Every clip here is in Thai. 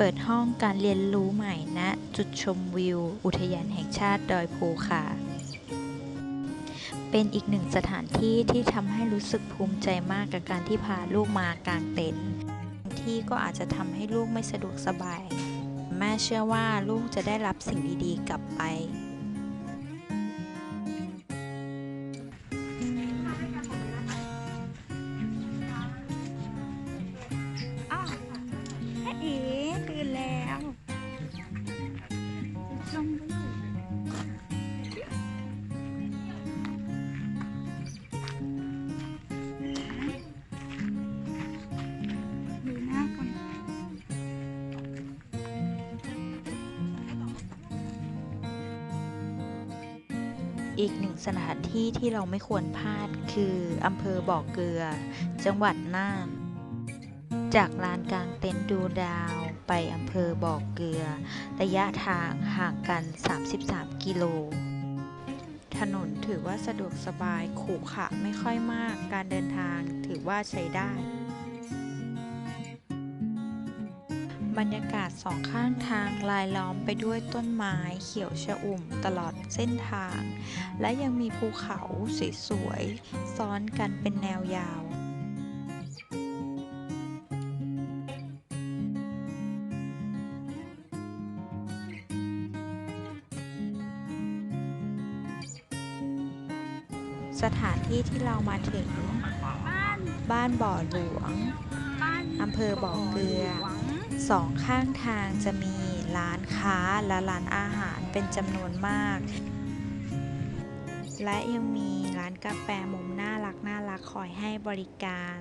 เปิดห้องการเรียนรู้ใหม่ณจุดชมวิว อุทยานแห่งชาติดอยภูคา เป็นอีกหนึ่งสถานที่ที่ทำให้รู้สึกภูมิใจมากกับการที่พาลูกมากางเต็นท์ที่ก็อาจจะทำให้ลูกไม่สะดวกสบาย แม่เชื่อว่าลูกจะได้รับสิ่งดีๆ กลับไปอ้ อีกหนึ่งสถานที่ที่เราไม่ควรพลาดคืออำเภอบ่อเกลือ จังหวัดน่าน จากลานกลางเต็นท์ดูดาวไปอำเภอบ่อเกลือ ระยะทางห่างกัน 33 กิโล ถนนถือว่าสะดวกสบายขรุขระไม่ค่อยมาก การเดินทางถือว่าใช้ได้ บรรยากาศสองข้างทางลายล้อมไปด้วยต้นไม้เขียวชอุ่มตลอดเส้นทาง และยังมีภูเขาสวยๆซ้อนกันเป็นแนวยาวสถานที่ที่เรามาถึง บ้านบ้านบ่อหลวงบ้านอำเภอบ่อเกลือหลวง สองข้างทางจะมีร้านค้าและร้านอาหารเป็นจำนวนมาก และยังมีร้านกาแฟมุมน่ารักน่ารักคอยให้บริการ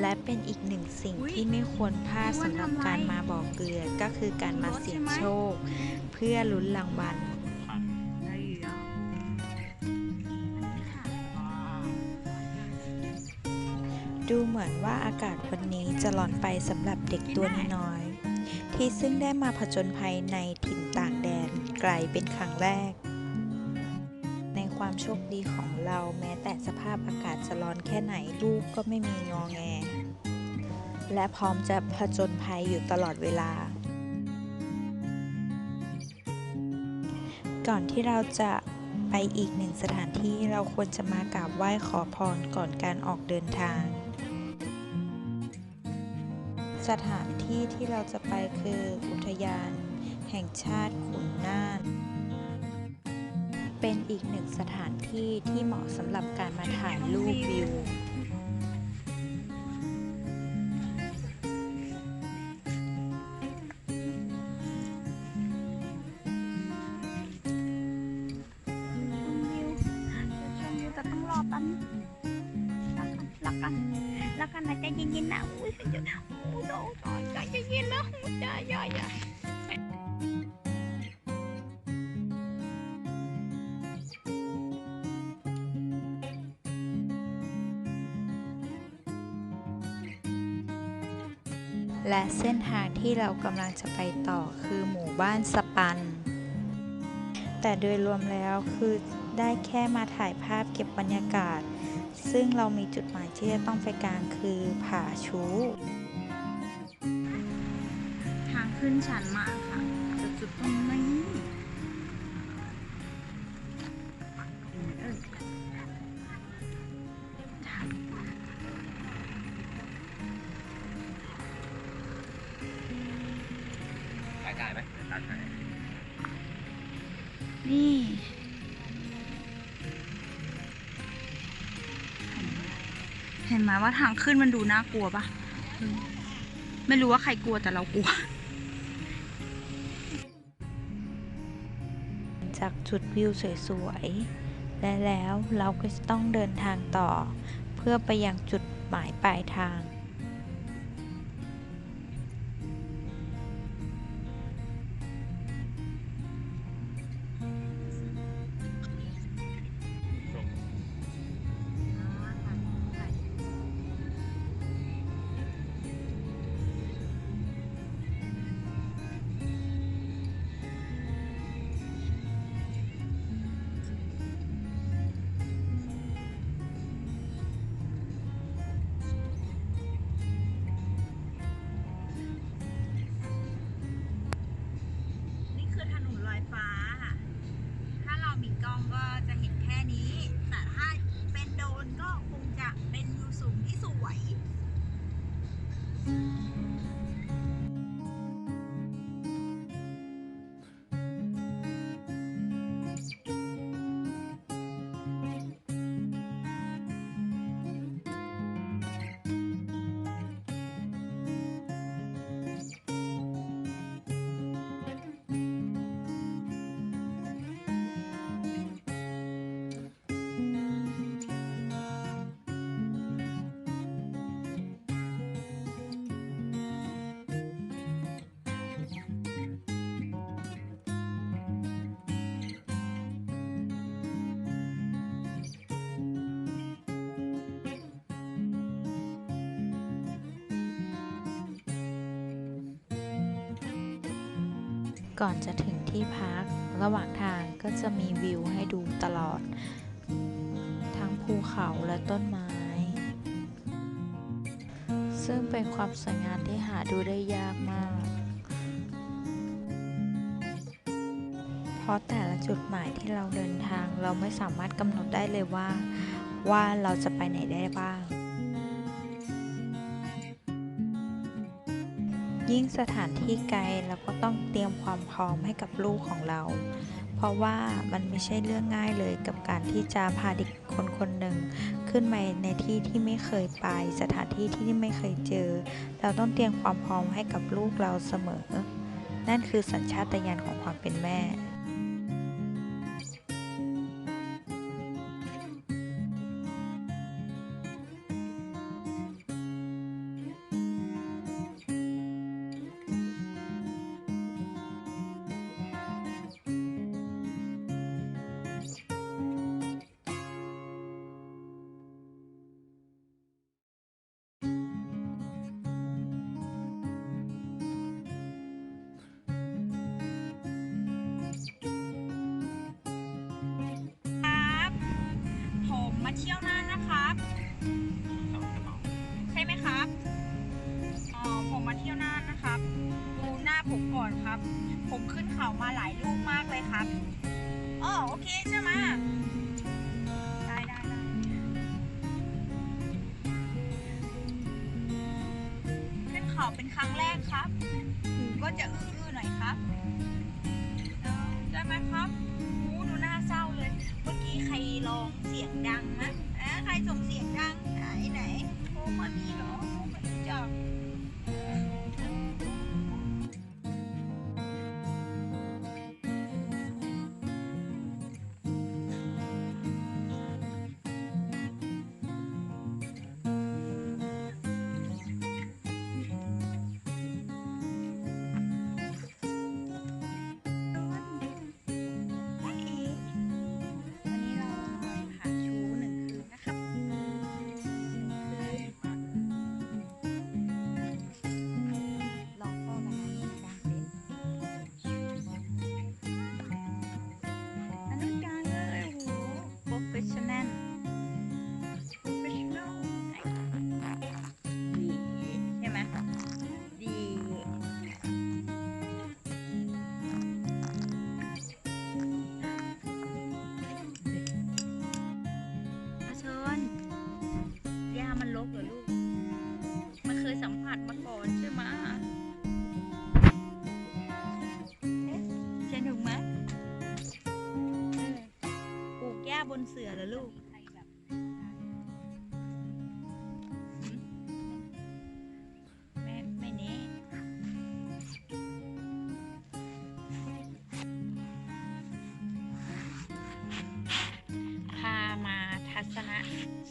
และเป็นอีกหนึ่งสิ่งที่ไม่ควรพลาดสำหรับการมาบ่อเกลือก็คือการมาเสี่ยงโชค เพื่อลุ้นรางวัล ดูเหมือนว่าอากาศวันนี้จะร้อนไปสำหรับเด็กตัวน้อย ที่ซึ่งได้มาผจญภัยในถิ่นต่างแดนไกลเป็นครั้งแรก ในความโชคดีของเราแม้แต่สภาพอากาศจะร้อนแค่ไหนลูกก็ไม่มีงอแง และพร้อมจะผจญภัยอยู่ตลอดเวลา ก่อนที่เราจะไปอีกหนึ่งสถานที่เราควรจะมากราบไหว้ขอพรก่อนการออกเดินทาง สถานที่ที่เราจะไปคืออุทยาน แห่งชาติขุนน่าน เป็นอีกหนึ่งสถานที่ที่เหมาะสำหรับการมาถ่ายรูปวิว แต่ต้องรอกันรักกันรักกัน รักกันนะใจเย็นๆนะอุ้ยจะโอ้ยโหใจเย็นๆนะใจใหญ่ๆและเส้นทางที่เรากำลังจะไปต่อคือหมู่บ้านสปัน แต่โดยรวมแล้วคือได้แค่มาถ่ายภาพเก็บบรรยากาศ ซึ่งเรามีจุดหมายที่จะต้องไปกลางคือผาชูทางขึ้นชันมากค่ะจุดจุดตรงนี้ เห็นไหมว่าทางขึ้นมันดูน่ากลัวปะไม่รู้ว่าใครกลัวแต่เรากลัว จากจุดวิวสวยๆและแล้วเราก็จะต้องเดินทางต่อ เพื่อไปยังจุดหมายปลายทาง ก่อนจะถึงที่พัก ระหว่างทางก็จะมีวิวให้ดูตลอด ทั้งภูเขาและต้นไม้ ซึ่งเป็นความสวยงามที่หาดูได้ยากมาก เพราะแต่ละจุดหมายที่เราเดินทางเราไม่สามารถกำหนดได้เลยว่า ว่าเราจะไปไหนได้บ้าง ยิ่งสถานที่ไกลเราก็ต้องเตรียมความพร้อมให้กับลูกของเรา เพราะว่ามันไม่ใช่เรื่องง่ายเลยกับการที่จะพาเด็กคนคนหนึ่งขึ้นมาในที่ที่ไม่เคยไป สถานที่ที่ไม่เคยเจอ เราต้องเตรียมความพร้อมให้กับลูกเราเสมอ นั่นคือสัญชาตญาณของความเป็นแม่าเที่ยวน่านนะครับ ใช่ไหมครับอ๋อผมมาเที่ยวน่านนะครับ ดูหน้าผมก่อนครับ ผมขึ้นเขามาหลายลูกมากเลยครับอ๋อโอเคใช่ไหมได้ได้ได้ขึ้นเขาเป็นครั้งแรกครับ ก็จะอึ้ง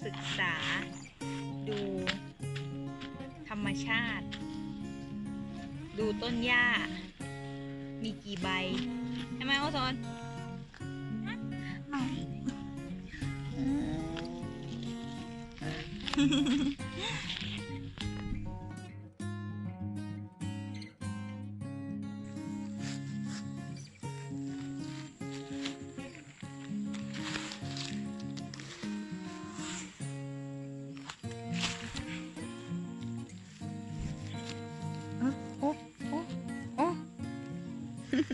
ศึกษา ดู ธรรมชาติ ดูต้นหญ้า มีกี่ใบ ใช่ไหมโอซอน รุ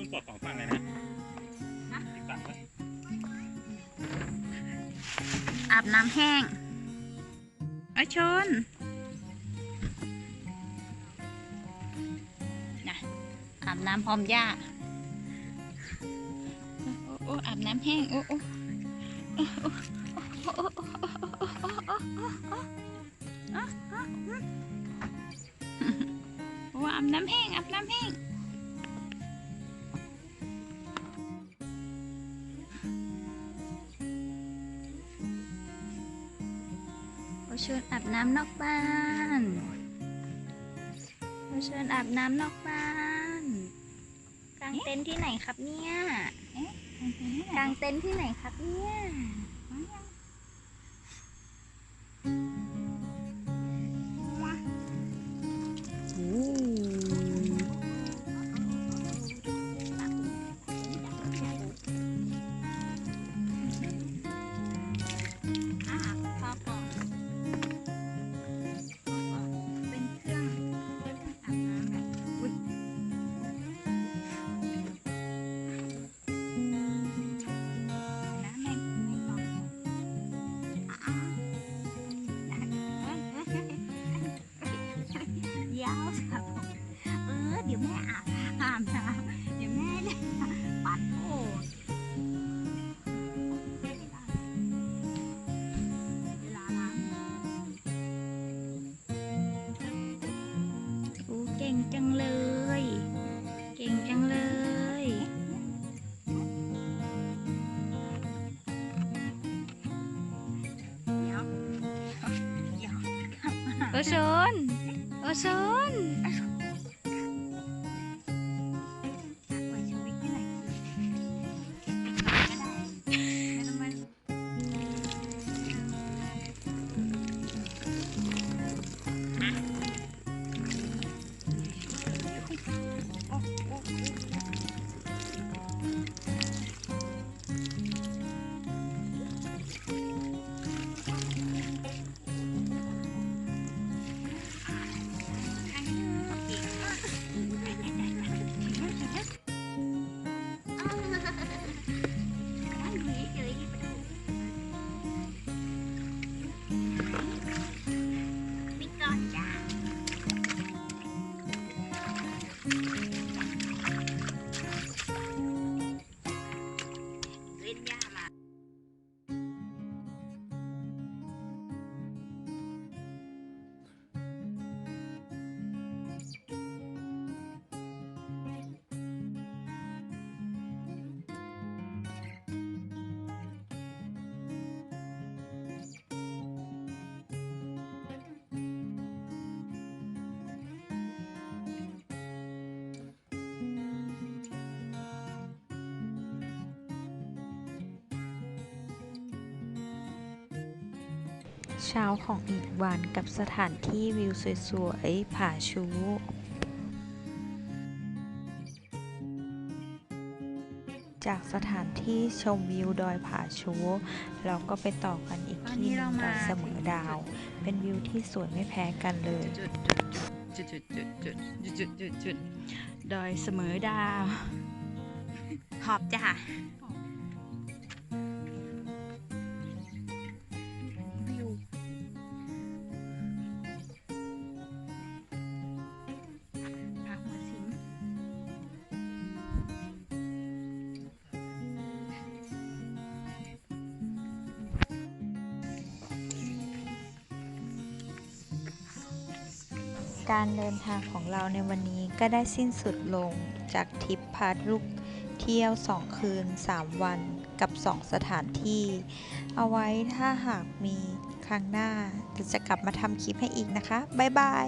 ่นปลดสองฝั่งเลยนะอาบน้ำแห้งไอชน หอมหญ้าโอ้อาบน้ำแห้งโอ้โอ้ว่าอาบน้ำแห้งอาบน้ำแห้งโอชวนอาบน้ำนอกบ้านโอชวนอาบน้ำนอกบ้าน ต็นท์ที่ไหนครับเนี่ยกางเต็นท์ที่ไหนครับเนี่ย ก่งจังเลย เก่งจังเลยเดี๋ยวเดี๋ยวโอโซนโอโซน เช้าของอีกวันกับสถานที่วิวสวยๆ ผาชูจากสถานที่ชมวิวดอยผาชูเราก็ไปต่อกันอีกที่หนึ่งดอยเสมอดาว เป็นวิวที่สวยไม่แพ้กันเลยดอยเสมอดาว หอบจ้ะ การเดินทางของเราในวันนี้ก็ได้สิ้นสุดลงจากทริปพาลูกเที่ยว 2 คืน 3 วันกับ 2 สถานที่ เอาไว้ถ้าหากมีครั้งหน้าจะกลับมาทำคลิปให้อีกนะคะ บ๊ายบาย